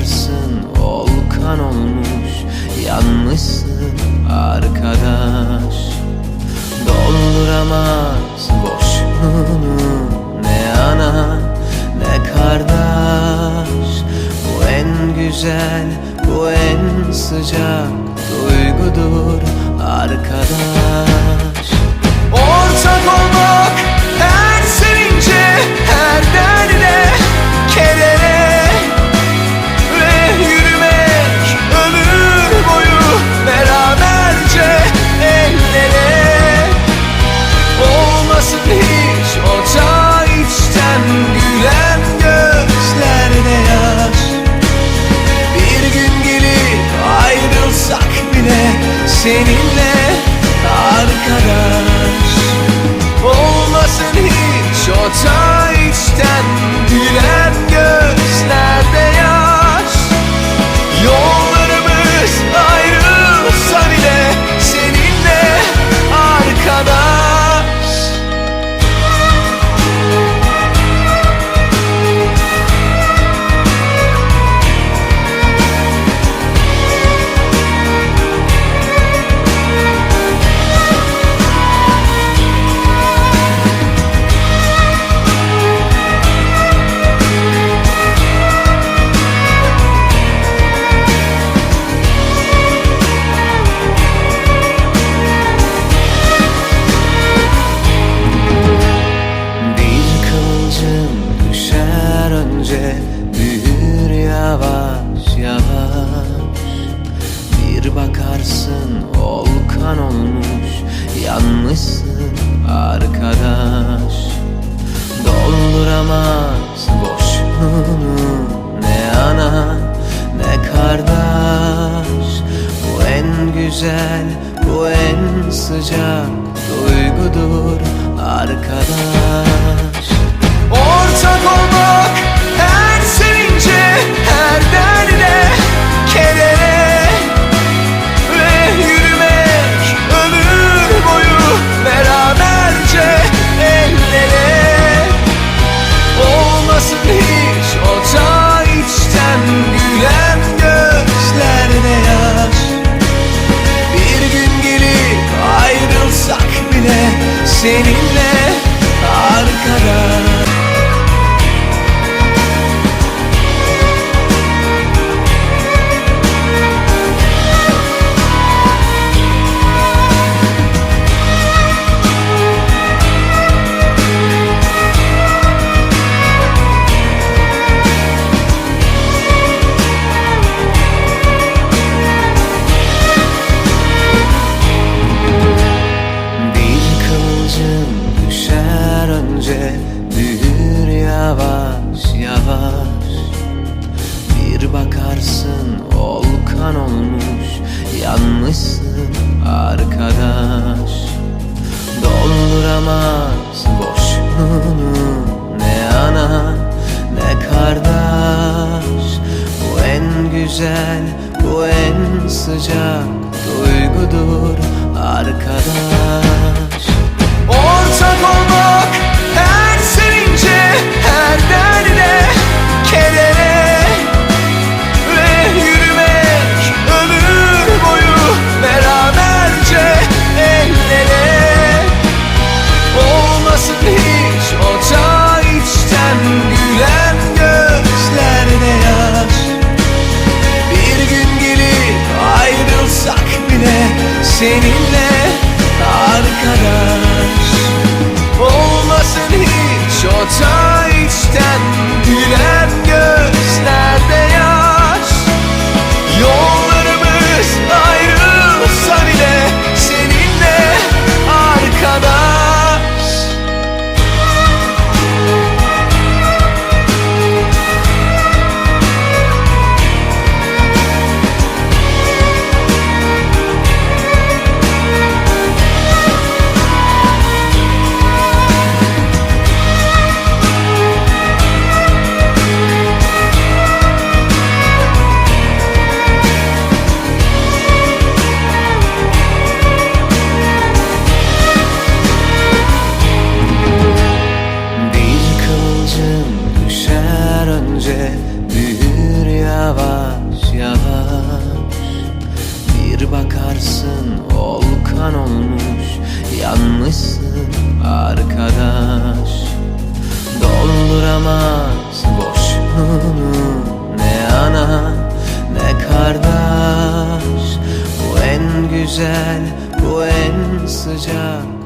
Bakarsın ol olmuş Yanmışsın arkadaş. Dolduramaz boşluğunu Ne ana ne kardeş. Bu en güzel bu en sıcak Duygudur arkadaş. Ortak olmak her sevince her derde. arkadaş Olmasın hiç o ta içten diler güzel Bu en sıcak duygudur arkadaş önce büyür yavaş yavaş. Bir bakarsın volkan olmuş yanmışsın arkadaş. Dolduramaz boşluğunu ne ana ne kardeş. Bu en güzel bu en sıcak duygudur arkadaş. Ortak olmak seninle. Ne ana ne kardeş. Bu en güzel bu en sıcak.